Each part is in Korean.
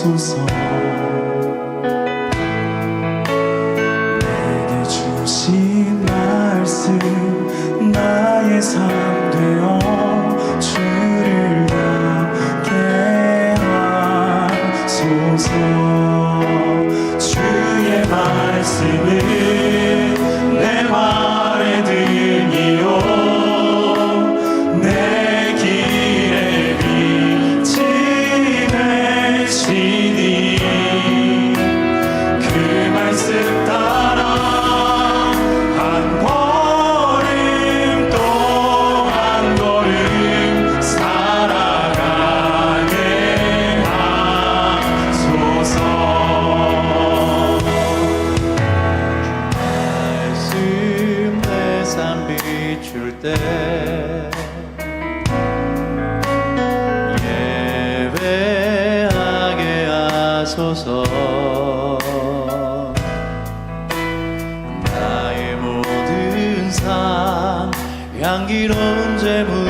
주소서 내게 주신 말씀 나의 삶 되어 주를 닮게 하소서. 주의 말씀을 하소서 나의 모든 삶 향기로운 제물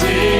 see.